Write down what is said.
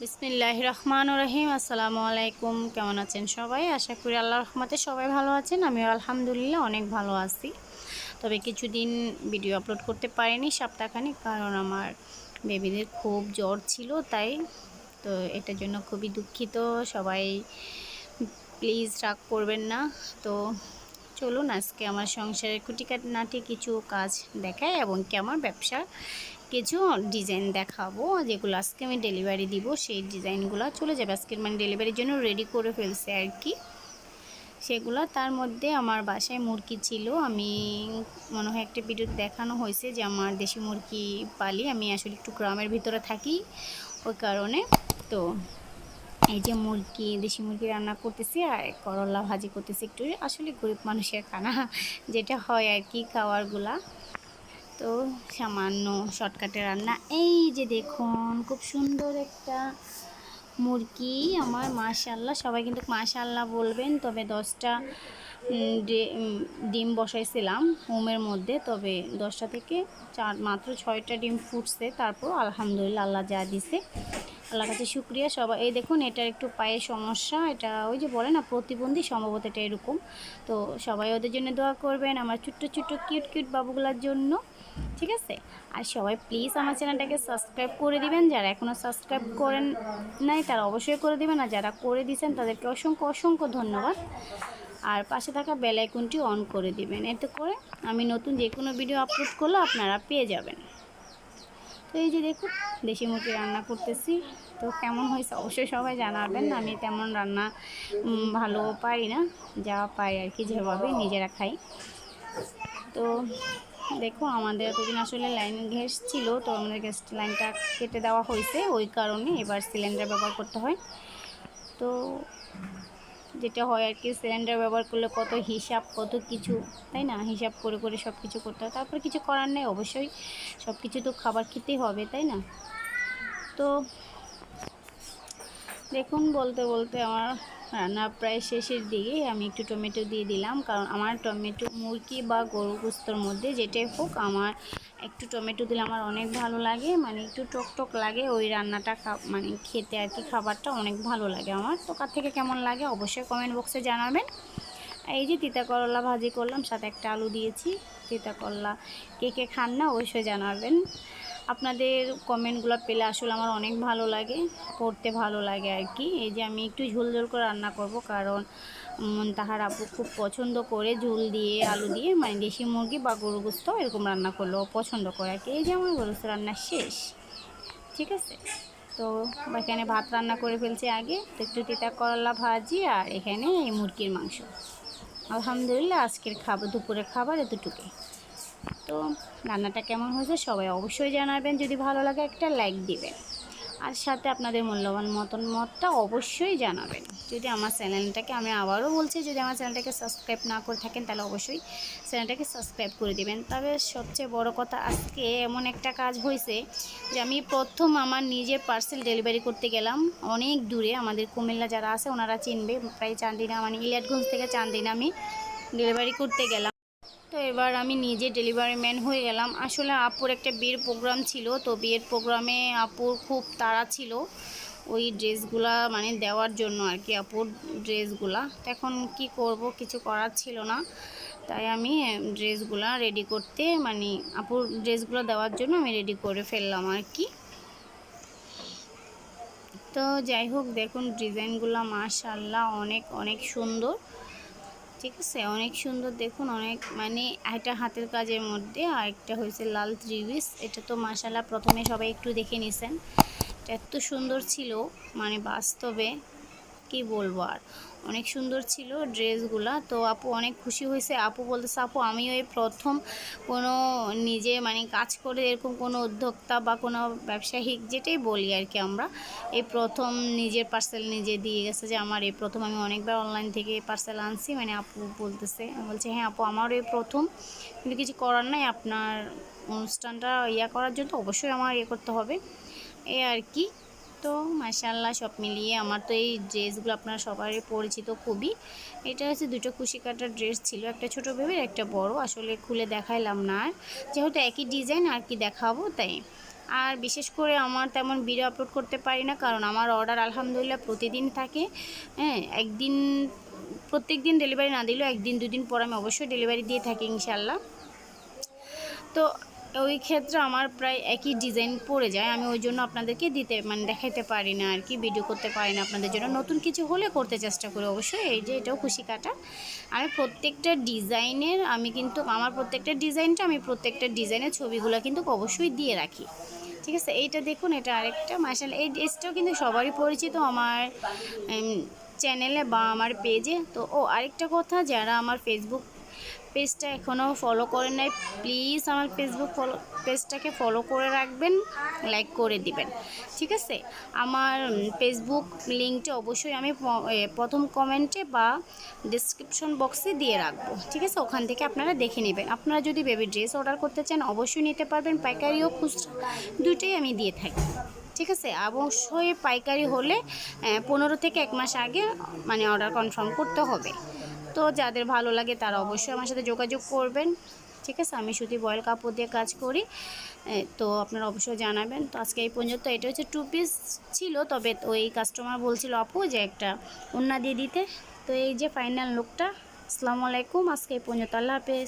বিসমিল্লাহ রহমান রহিম। আসসালামু আলাইকুম। কেমন আছেন সবাই? আশা করি আল্লাহ রহমতে সবাই ভালো আছেন। আমিও আলহামদুলিল্লাহ অনেক ভালো আছি। তবে কিছুদিন ভিডিও আপলোড করতে পারিনি সপ্তাহখানিক, কারণ আমার বেবিদের খুব জ্বর ছিল তাই। তো এটার জন্য খুবই দুঃখিত। সবাই প্লিজ রাগ করবেন না। তো চলুন আজকে আমার সংসারের খুঁটিনাটি কিছু কাজ দেখায় এবং কি আমার ব্যবসার কিছু ডিজাইন দেখাবো। যেগুলো আজকে আমি ডেলিভারি দিব, সেই ডিজাইনগুলো চলে যাবে। আজকের মানে ডেলিভারির জন্য রেডি করে ফেলছে আর কি। সেগুলো তার মধ্যে আমার বাসায় মুরগি ছিল। আমি মনে হয় একটা ভিডিও দেখানো হয়েছে যে আমার দেশি মুরগি পালি আমি আসলে একটু গ্রামের ভিতরে থাকি ওই কারণে। তো এই যে মুরগি, দেশি মুরগি রান্না করতেছি আর করলা ভাজি করতেছি একটু। আসলে গরিব মানুষের খানা, যেটা হয় আর কি খাওয়ারগুলা। তো সামান্য শর্টকাটে রান্না। এই যে দেখুন, খুব সুন্দর একটা মুরগি। আমার মাশাল্লাহ সবাই কিন্তু মাশাল্লাহ বলবেন, তবে দশটা ডিম বসাইছিলাম হোমের মধ্যে। তবে দশটা থেকে চার, মাত্র ছয়টা ডিম ফুটছে। তারপর আলহামদুলিল্লাহ, আল্লাহ যা দিছে। আল্লাহ কাছে শুক্রিয়া। সবাই এই দেখুন, এটার একটু পায়ে সমস্যা। এটা ওই যে বলে না, প্রতিবন্ধী সম্ভবত এটা এরকম। তো সবাই ওদের জন্য দোয়া করবেন আমার ছোট্ট ছোট্ট কিউট কিউট বাবুগুলোর জন্য। ঠিক আছে? আর সবাই প্লিজ আমার চ্যানেলটাকে সাবস্ক্রাইব করে দিবেন। যারা এখনও সাবস্ক্রাইব করেন নাই, তারা অবশ্যই করে দিবেন। আর যারা করে দিয়েছেন তাদেরকে অসংখ্য অসংখ্য ধন্যবাদ। আর পাশে থাকা বেল আইকনটি অন করে দিবেন। এতে করে আমি নতুন যে কোনো ভিডিও আপলোড করলে আপনারা পেয়ে যাবেন। তো এই যে দেখুন, দেশি মুরগি রান্না করতেছি। তো কেমন হয়েছে অবশ্যই সবাই জানাবেন। আমি তেমন রান্না ভালো পারি না। যা পাই আর কি যেভাবে নিজেরা খাই। তো দেখো, আমাদের এতদিন আসলে লাইন গ্যাস ছিল, তো আমাদের গ্যাস লাইনটা কেটে দেওয়া হয়েছে। ওই কারণে এবার সিলিন্ডার ব্যবহার করতে হয়। তো যেটা হয় আর কি সিলিন্ডার ব্যবহার করলে কত হিসাব, কত কিছু, তাই না? হিসাব করে করে সব কিছু করতে হয়। তারপর কিছু করার নেই, অবশ্যই সব কিছু তো খাবার খেতেই হবে, তাই না? তো দেখুন বলতে বলতে আমার রান্না প্রায় শেষের দিকে আমি একটু টমেটো দিয়ে দিলাম। কারণ আমার টমেটো, মুরগি বা গরু গুস্তর মধ্যে যেটাই হোক, আমার একটু টমেটো দিলে আমার অনেক ভালো লাগে। মানে একটু টক টক লাগে ওই রান্নাটা মানে খেতে আর কি খাবারটা অনেক ভালো লাগে আমার। তো কার থেকে কেমন লাগে অবশ্যই কমেন্ট বক্সে জানাবেন। এই যে তিতা করলা ভাজি করলাম, সাথে একটা আলু দিয়েছি। তিতা করলা কে কে খান না অবশ্যই জানাবেন। আপনাদের কমেন্টগুলো পেলে আসলে আমার অনেক ভালো লাগে, পড়তে ভালো লাগে আর কি। এই যে আমি একটু ঝোল ঝোল করে রান্না করব কারণ তাহার আপু খুব পছন্দ করে ঝোল দিয়ে, আলু দিয়ে মানে দেশি মুরগি বা গরু গুস্ত এরকম রান্না করল পছন্দ করে আর কি। এই যে আমার গরু রান্না শেষ, ঠিক আছে? তো এখানে ভাত রান্না করে ফেলছে আগে, তো একটু তিতা করলা ভাজি আর এখানে এই মুরগির মাংস। আলহামদুলিল্লাহ আজকের খাবার, দুপুরের খাবার এতটুকুই। তো রান্নাটা কেমন হয়েছে সবাই অবশ্যই জানাবেন। যদি ভালো লাগে একটা লাইক দিবেন। আর সাথে আপনাদের মূল্যবান মতন মতটা অবশ্যই জানাবেন। যদি আমার চ্যানেলটাকে আমি আবারও বলছি, যদি আমার চ্যানেলটাকে সাবস্ক্রাইব না করে থাকেন, তাহলে অবশ্যই চ্যানেলটাকে সাবস্ক্রাইব করে দিবেন। তবে সবচেয়ে বড় কথা, আজকে এমন একটা কাজ হয়েছে যে আমি প্রথম আমার নিজের পার্সেল ডেলিভারি করতে গেলাম। অনেক দূরে আমাদের কুমিল্লা যারা আছে, ওনারা চিনবে। প্রায় চান্দিনা মানে ইলিয়াটগঞ্জ থেকে চান্দিনা আমি ডেলিভারি করতে গেলাম। তো এবার আমি নিজে ডেলিভারি ম্যান হয়ে গেলাম। আসলে আপুর একটা বিয়ের প্রোগ্রাম ছিল, তো বিয়ের প্রোগ্রামে আপুর খুব তাড়া ছিল ওই ড্রেসগুলা মানে দেওয়ার জন্য আর কি, আপুর ড্রেসগুলা তো এখন কি করব কিছু করার ছিল না। তাই আমি ড্রেসগুলা রেডি করতে মানে আপুর ড্রেসগুলো দেওয়ার জন্য আমি রেডি করে ফেললাম আর কি। তো যাই হোক, দেখুন ডিজাইনগুলো মাশাল্লাহ অনেক অনেক সুন্দর। ঠিক আছে, অনেক সুন্দর দেখুন, অনেক মানে একটা হাতের কাজের মধ্যে আর একটা হয়েছে লাল ত্রিবিস এটা তো মাসালা প্রথমে সবাই একটু দেখে নিছেন। এত সুন্দর ছিল মানে বাস্তবে কি বলব আর? অনেক সুন্দর ছিল ড্রেসগুলা। তো আপু অনেক খুশি হয়েছে। আপু বলতেছে, আপু, আমিও এই প্রথম কোনো নিজে মানে কাজ করে এরকম কোনো উদ্যোক্তা বা কোনো ব্যবসায়িক যেটাই বলি আর কি আমরা, এই প্রথম নিজের পার্সেল নিজে দিয়ে গেছে যে আমার এই প্রথম আমি অনেকবার অনলাইন থেকে পার্সেল আনছি। মানে আপু বলতেছে বলছে হ্যাঁ আপু, আমারও এই প্রথম। কিন্তু কিছু করার নাই। আপনার অনুষ্ঠানটা ইয়া করার জন্য অবশ্যই আমার ইয়ে করতে হবে। এ আর কি। তো মাশাল্লাহ সব মিলিয়ে আমার তো এই ড্রেসগুলো আপনারা সবারই পরিচিত খুবই। এটা হচ্ছে দুটো কুশি কাটার ড্রেস ছিল, একটা ছোট বেবির, একটা বড়। আসলে খুলে দেখাইলাম না আর। যেহেতু একই ডিজাইন আর কি দেখাবো তাই। আর বিশেষ করে আমার তেমন ভিডিও আপলোড করতে পারি না, কারণ আমার অর্ডার আলহামদুলিল্লাহ প্রতিদিন থাকে। হ্যাঁ একদিন প্রত্যেক দিন ডেলিভারি না দিলেও একদিন, দুদিন পর আমি অবশ্যই ডেলিভারি দিয়ে থাকি ইনশাল্লাহ তো ওই ক্ষেত্রে আমার প্রায় একই ডিজাইন পড়ে যায়। আমি ওই জন্য আপনাদেরকে দিতে মানে দেখাইতে পারি না আর কি ভিডিও করতে পারি না আপনাদের জন্য। নতুন কিছু হলে করতে চেষ্টা করি অবশ্যই, এই যে এটাও খুশি কাটা। আমি প্রত্যেকটা ডিজাইনের আমি কিন্তু, আমার প্রত্যেকটা ডিজাইনটা আমি প্রত্যেকটা ডিজাইনের ছবিগুলো কিন্তু অবশ্যই দিয়ে রাখি। ঠিক আছে? এইটা দেখুন, এটা আরেকটা মার্শাল এই ড্রেসটাও কিন্তু সবারই পরিচিত আমার চ্যানেলে বা আমার পেজে তো, ও আরেকটা কথা, যারা আমার ফেসবুক পেজটা এখনও ফলো করে নাই। প্লিজ আমার ফেসবুক ফলো পেজটাকে ফলো করে রাখবেন লাইক করে দিবেন। ঠিক আছে? আমার ফেসবুক লিঙ্কটা অবশ্যই আমি প্রথম কমেন্টে বা ডিসক্রিপশন বক্সে দিয়ে রাখব। ঠিক আছে? ওখান থেকে আপনারা দেখে নেবেন। আপনারা যদি বেবি ড্রেস অর্ডার করতে চান, অবশ্যই নিতে পারবেন। পাইকারি ও খুচরা দুটোই আমি দিয়ে থাকি। ঠিক আছে? অবশ্যই পাইকারি হলে পনেরো থেকে এক মাস আগে মানে অর্ডার কনফার্ম করতে হবে। তো যাদের ভালো লাগে তারা অবশ্যই আমার সাথে যোগাযোগ করবেন। ঠিক আছে? আমি সুতি বয়েল কাপড় দিয়ে কাজ করি। তো আপনারা অবশ্যই জানাবেন। তো আজকে এই পর্যন্ত এটা হচ্ছে টু পিস ছিল, তবে ওই কাস্টমার বলছিল, আপু, যে একটা ওন্না দিয়ে দিতে। তো এই যে ফাইনাল লুকটা আসসালামু আলাইকুম। আজকে এই পর্যন্ত আল্লাহ হাফেজ।